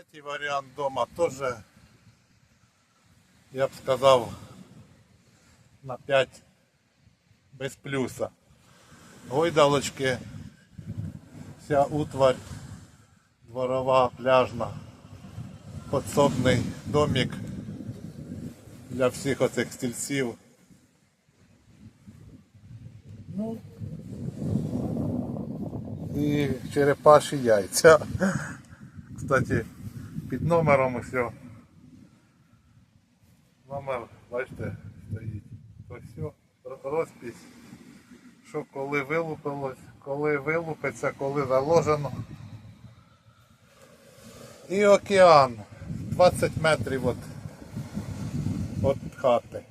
Третій варіант дома теж, я б сказав, на 5 без плюса. Гойдалочки, вся утварь, дворова, пляжна, подсобний домик для всіх оцих стільців. Ну, і черепаші яйця. Кстати, під номером все. Номер, бачите, стоїть. То все, розпись. Що коли вилупилось, коли вилупиться, коли заложено. І океан. 20 метрів від, від хати.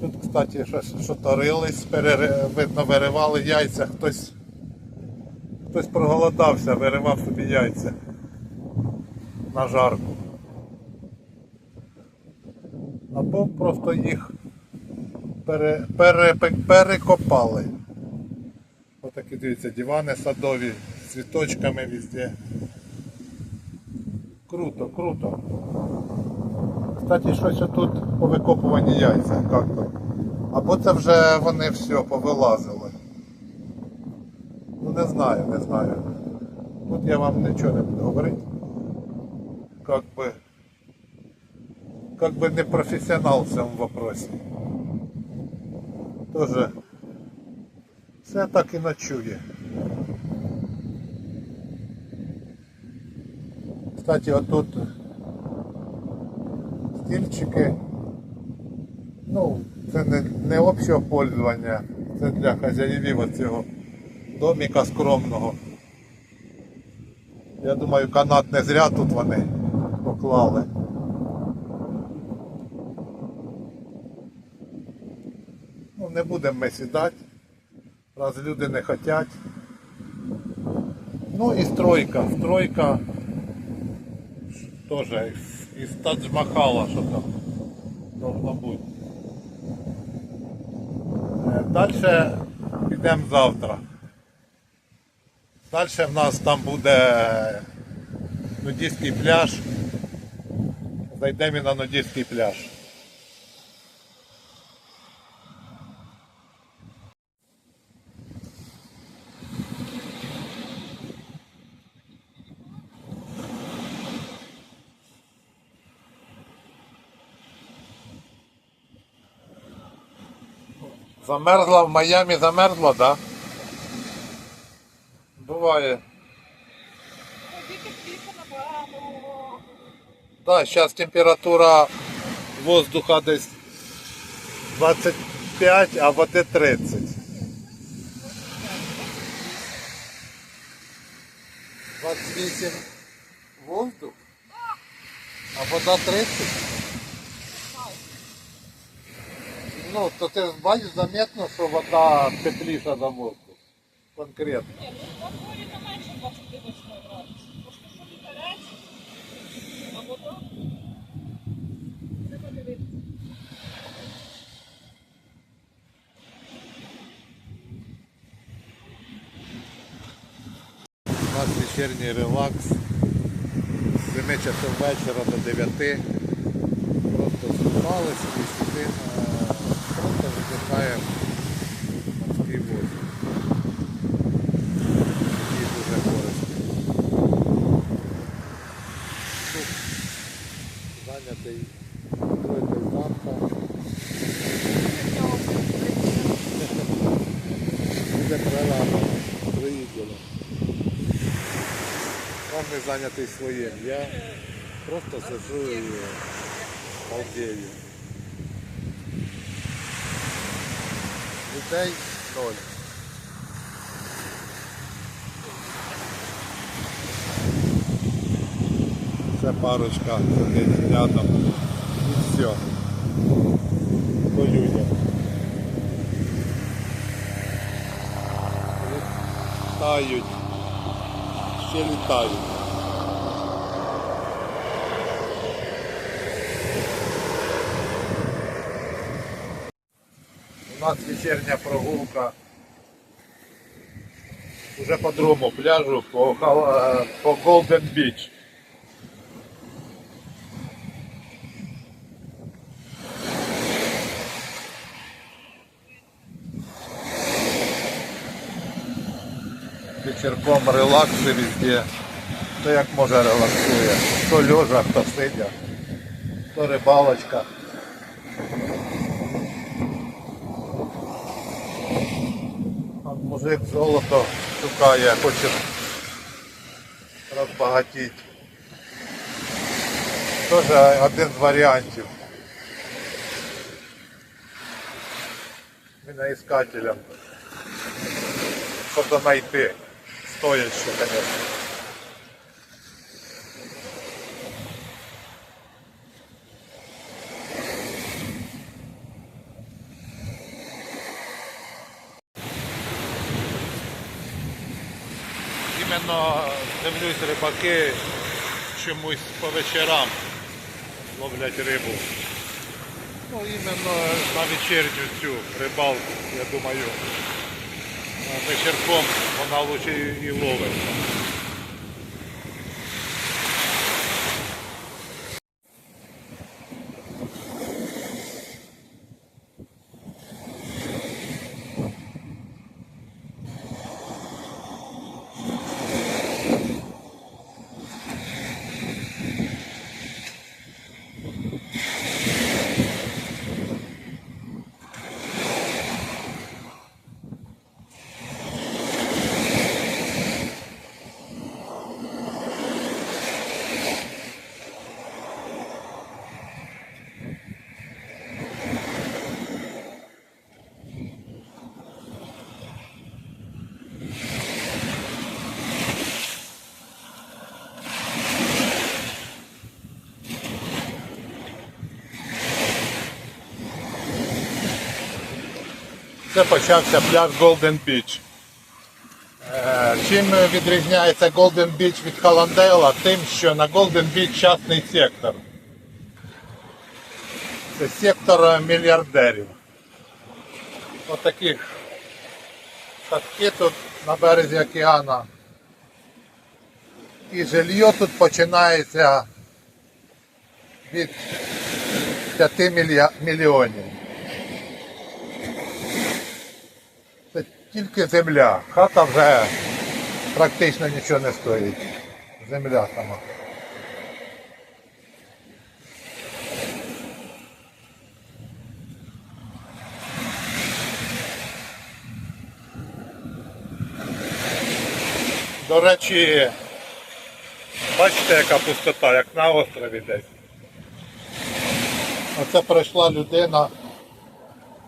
Тут, кстати, щось що рились, перери- видно, виривали яйця, хтось, хтось проголодався, виривав собі яйця на жарку. Або просто їх пере, пере, перекопали. Отакі дивіться, дивани садові з цвіточками везде. Круто, круто. Кстати, щось тут по викопуванні яйця. Як то? Або це вже вони все повилазили. Ну не знаю, не знаю. Тут я вам нічого не буду говорити. Как би, как би не професіонал в цьому вопросі. Тоже все так і ночує. Кстати, отут стільчики. Ну, це не, не общого пользування, це для хазяївів оцього доміка скромного. Я думаю, канат не зря тут вони поклали. Ну, не будемо ми сідати, раз люди не хочуть. Ну і стройка. Стройка теж із, Тадж-Махала, що там должно бути. Далі підемо завтра. Далі в нас там буде нудійський пляж. Зайдемо на нудійський пляж. Замерзла в Майамі, замерзла, так? Да? Буває. Набагато. Да, зараз температура воздуха десь 25, а води 30. 28 воздух, а вода 30. Ну, то ти бачиш заметно, що вода тепліша за воздух. Конкретно. Ні, ну дворі не менше 28 градусів. Просто що не гаряче, а вода. Треба дивитися. У нас вечірній релакс. З 7 часов вечора до 9. Просто скупалися і сидимо, просто вдихаємо морський воздух. Який дуже корисний. Тут зайнятий відкритий замка. Буде програма приїздила. Кожен зайнятий своїм. Я просто сиджу і балдею. Людей ноль. Це парочка сидить рядом. І все. Воює. Літають. Ще літають. У нас вечірня прогулка Уже по другому пляжу, по, е, по Golden Beach. Вечірком релакси везде. Хто як може релаксує. Хто лежа, хто сидя, хто рибалочка. А мужик золото шукає, хоче розбагатіти. Теж один з варіантів. Міноіскателям. Що знайти. Стоять ще, Іменно дивлюсь рибаки чомусь по вечорам ловлять рибу. Ну, іменно на вечірню цю рибалку, я думаю. Вечірком вона лучше і ловить. Це почався пляж Golden Beach. Е, Чим відрізняється Golden Beach від Халандейла? Тим, що на Golden Beach частний сектор. Це сектор е, мільярдерів. Отаких хатки тут на березі океану. І жилье тут починається від 5 мільйонів. Тільки земля. Хата вже практично нічого не стоїть. Земля сама. До речі, бачите, яка пустота, як на острові десь. Оце пройшла людина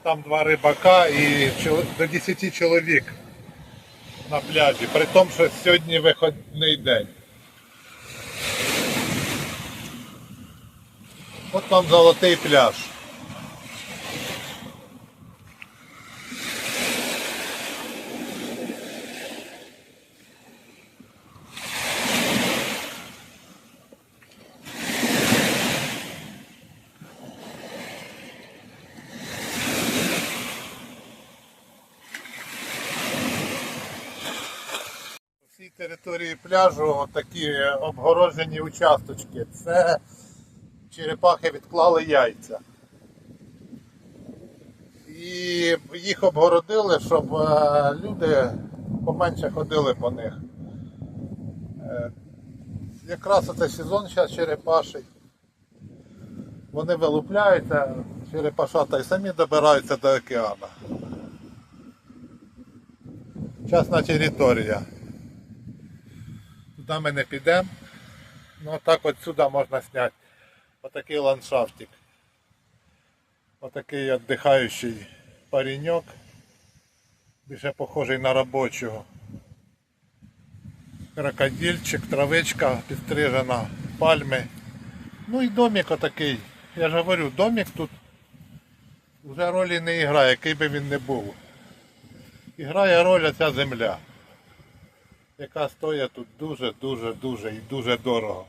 там два рибака і до 10 чоловік на пляжі, при тому, що сьогодні виходний день. От вам золотий пляж. Пляжу такі обгороджені участочки. Це черепахи відклали яйця. І їх обгородили, щоб е, люди поменше ходили по них. Е, Якраз оце сезон зараз черепаший. Вони вилупляються, черепашата і самі добираються до океану. Частна територія. Туди ми не підемо. Ну так от сюди можна зняти. Отакий ландшафтик. Отакий віддихаючий пареньок. Більше похожий на робочого. Крокодильчик, травичка підстрижена, пальми. Ну і домик отакий. Я ж говорю, домик тут вже ролі не грає, який би він не був. І грає роль ця земля яка стоїть тут дуже-дуже-дуже і дуже дорого.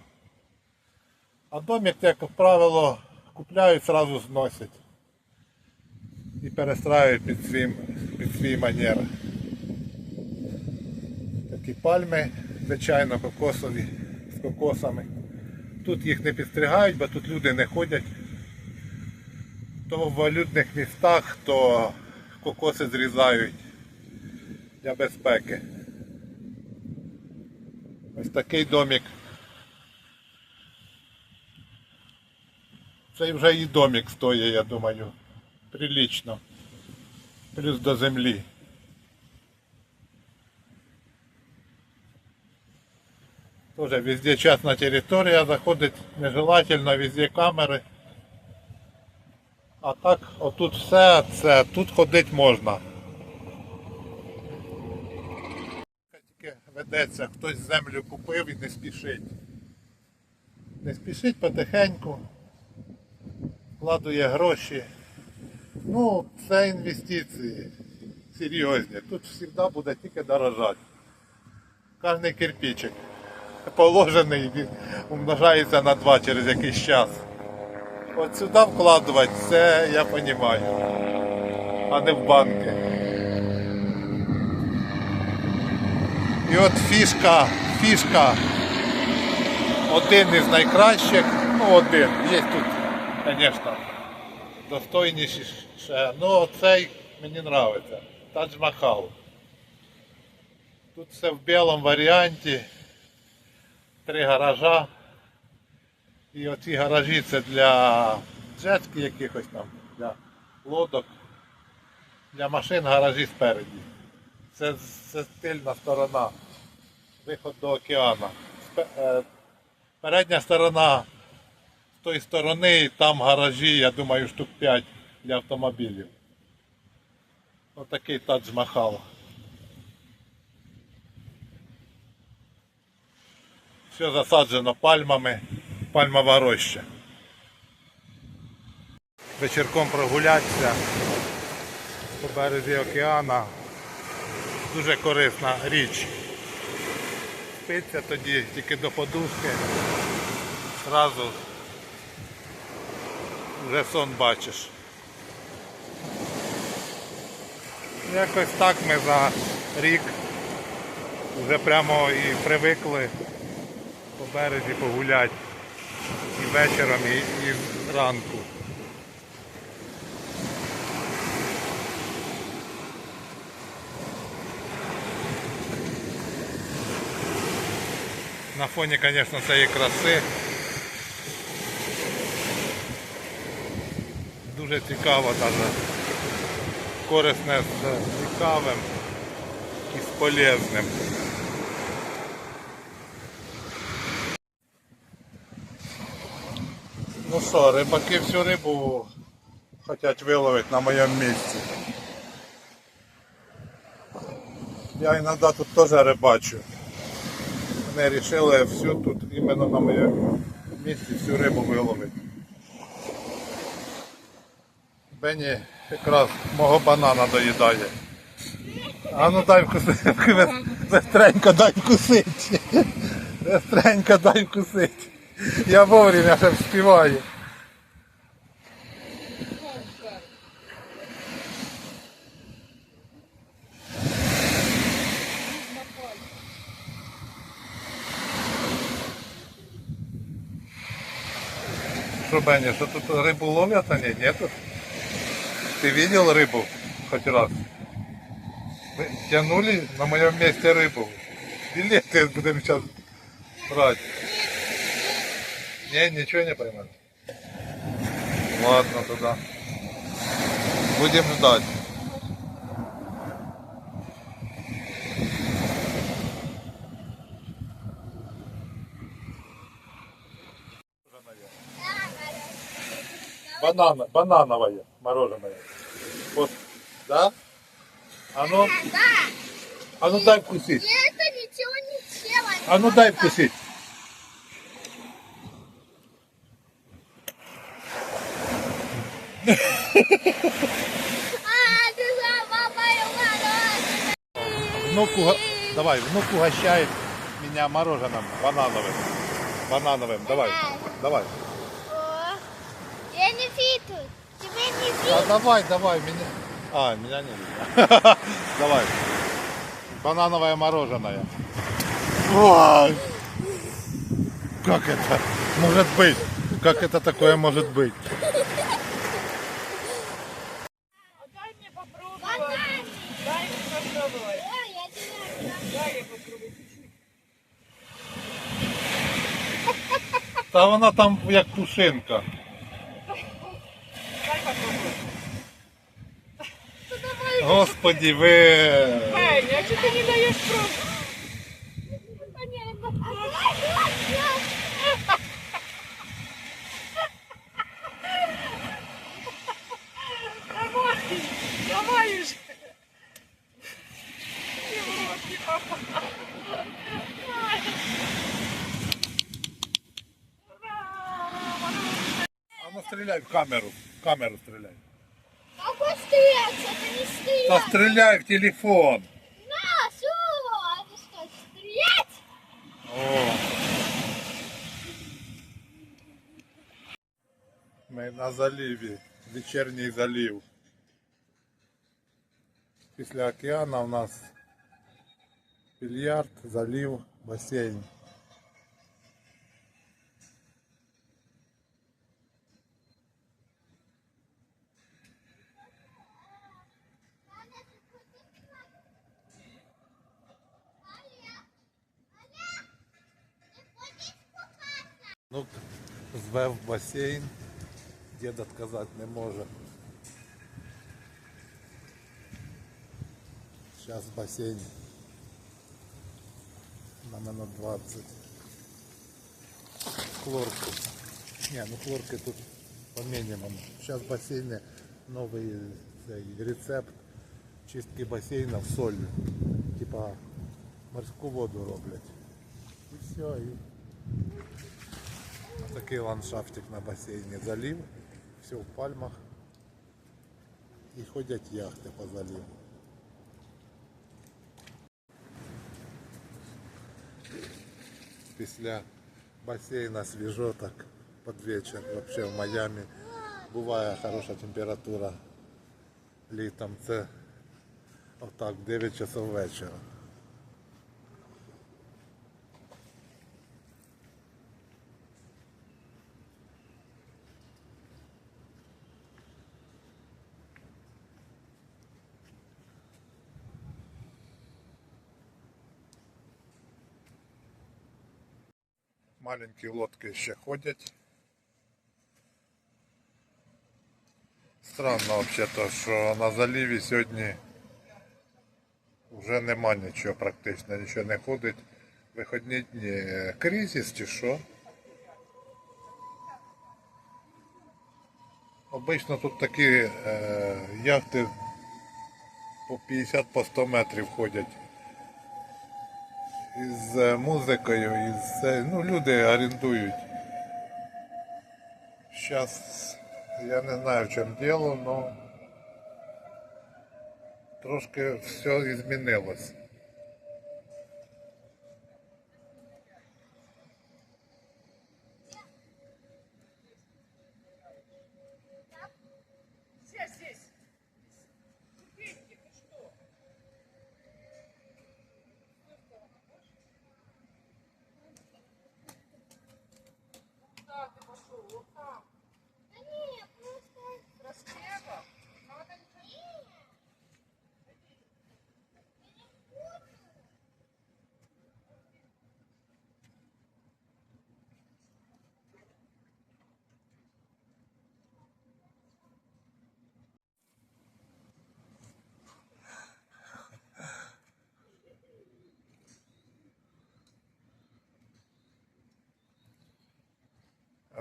А домик, як правило, купляють, зразу зносять. І перестраюють під свій, під свій манер. такі пальми, звичайно, кокосові з кокосами. Тут їх не підстригають, бо тут люди не ходять. То в валютних містах, то кокоси зрізають для безпеки. Ось такий домик. Цей вже і домик стоїть, я думаю, прилично. Плюс до землі. Тоже везде частна територія, заходить нежелательно, везде камери. А так, отут все, це, тут ходити можна. Тільки ведеться, хтось землю купив і не спішить. Не спішить потихеньку, вкладує гроші. Ну, це інвестиції серйозні. Тут завжди буде тільки дорожати. Кожний кирпичик положений він умножається на два через якийсь час. От сюди вкладувати, це я розумію, а не в банки. І от фішка, фішка один із найкращих, ну один, є тут, звісно, достойніше, ну цей мені подобається. Тадж Махал. Тут все в білому варіанті. Три гаража. І оці гаражі це для джетських якихось там, для лодок, для машин гаражі спереді. Це, це тильна сторона. Виход до океану. Е, Передня сторона з тої сторони, там гаражі, я думаю, штук 5 для автомобілів. Отакий Тадж Махал. Все засаджено пальмами, пальмова роща. Вечірком прогулятися по березі океана. Дуже корисна річ. Спиться тоді тільки до подушки. Зразу вже сон бачиш. Якось так ми за рік вже прямо і привикли по березі погуляти і вечором, і, і зранку. На фоні, звісно, цієї краси. Дуже цікаво навіть корисне з цікавим і з полезним. Ну що, рибаки всю рибу хочуть виловити на моєму місці. Я іноді тут теж рибачу. Вони вирішили всю тут іменно на моєму місці всю рибу виловити. Бені якраз мого банана доїдає. А ну дай вкусити. Бестренько дай вкусити. Бестренько дай вкусити. Я вовремя ще вспіваю. Беня, что тут рыбу ловят они? Нету? Ты видел рыбу хоть раз? Мы тянули на моем месте рыбу. Билеты будем сейчас брать. Не, ничего не поймали. Ладно, тогда. Будем ждать. Банана, банановое мороженое. Вот, да? А ну, а ну дай вкусить. Я это ничего не. А ну дай вкусить. А. Внуку, га- давай, внук угощает меня мороженым банановым. Банановым, давай, давай. Я не фиту. Тебе не А фиту. давай, давай, меня. А, меня не видно. Давай. Банановое мороженое. Ой. Как это может быть? Как это такое может быть? А дай мне попробовать. Дай мне попробовать. Тебя... Дай я попробую. Та вона там як пушинка. Господи, ви. Пані, а чи ти не даєш просто? Давай уже. А ну стреляй в камеру. В камеру стреляй. Какой стрелять? Это не Та стрелять. стреляй в телефон. На, су, это что, стрелять? О. Ми на заливі. Вечірній залив. Після океану у нас більярд, залив, басейн. Ну, звев басейн, дід відказати не може. Зараз басейн на минут 20. Хлорку. Не, ну хлорки тут по минимуму. Сейчас в бассейне новый цей, рецепт чистки бассейна солью. Типа морську воду роблять. І все, і Такий ландшафтик на басейні залив, все в пальмах. І ходять яхти по заливу. Після басейна свіжо так під вечір. Вообще в Майамі буває хороша температура літом. Це отак 9 часов вечора. Маленькі лодки ще ходять. Странно взагалі, що на заливі сьогодні вже нема нічого практично, нічого не ходить. Виходні дні. Кризис чи що? Обично тут такі е, яхти по 50 по 100 метрів ходять. Із е, музикою, із ну люди орендують. Зараз я не знаю в чому діло, але трошки все змінилось.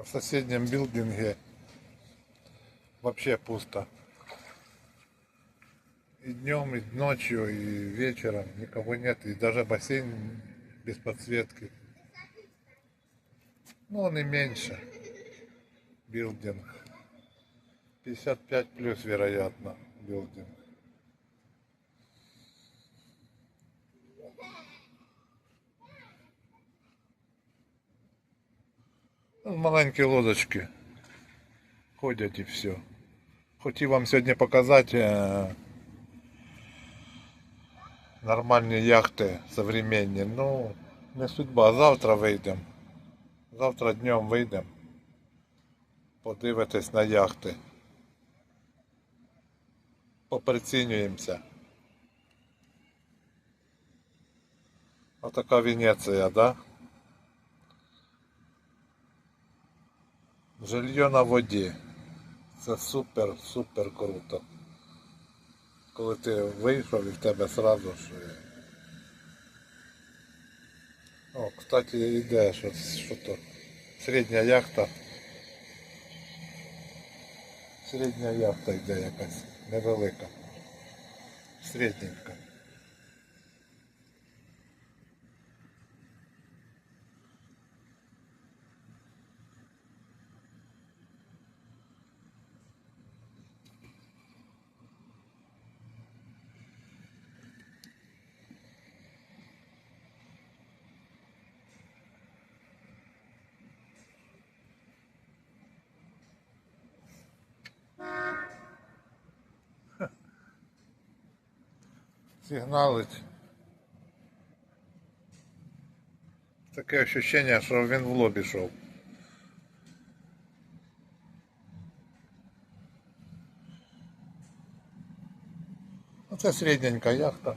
В соседнем билдинге вообще пусто. И днем, и ночью, и вечером никого нет. И даже бассейн без подсветки. Ну, он и меньше. Билдинг. 55 плюс, вероятно, билдинг. Маленькі лодочки ходять і все. Хотів вам сьогодні показати е, нормальні яхти современні. Ну, Не судьба, завтра вийдемо. Завтра днем вийдемо. Подивитись на яхти. Поприцінюємося. Отака Венеція, да? Жилье на воді. Це супер, супер круто. Коли ти вийшов і в тебе сразу ж. е, О, кстати, іде, що, що то. Середня яхта. Середня яхта йде якась. Невелика. Середненька. Сигналить. Таке ощущення, що він в лобі йшов. Оце середненька яхта.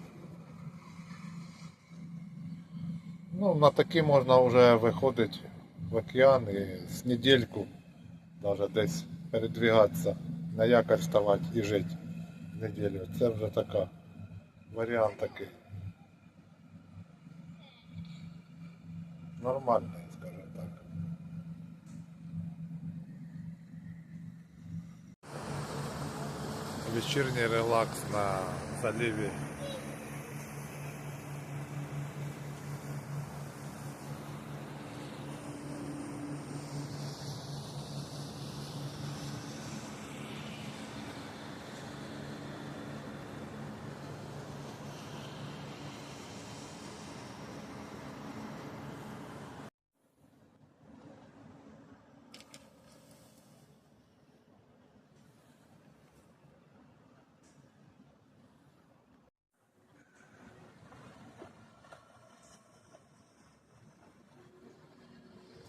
Ну, на такі можна вже виходити в океан і з недельку навіть десь передвігатися, на якорь ставати і жити неділю. Це вже така варіант такий. Нормальний, скажімо так. Вечірній релакс на заливі.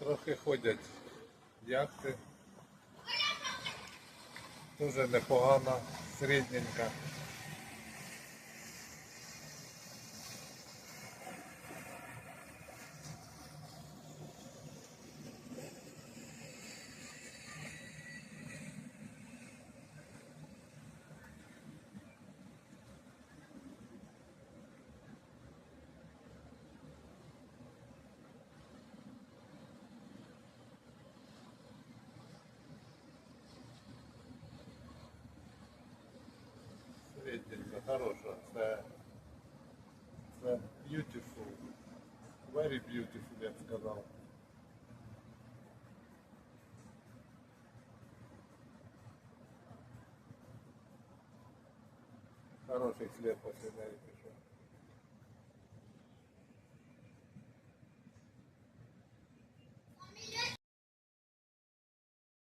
Трохи ходять яхти. Дуже непогана. Середненька, хороша. Це, це beautiful. Very beautiful, я б сказав. Хороший слід після неї пішов.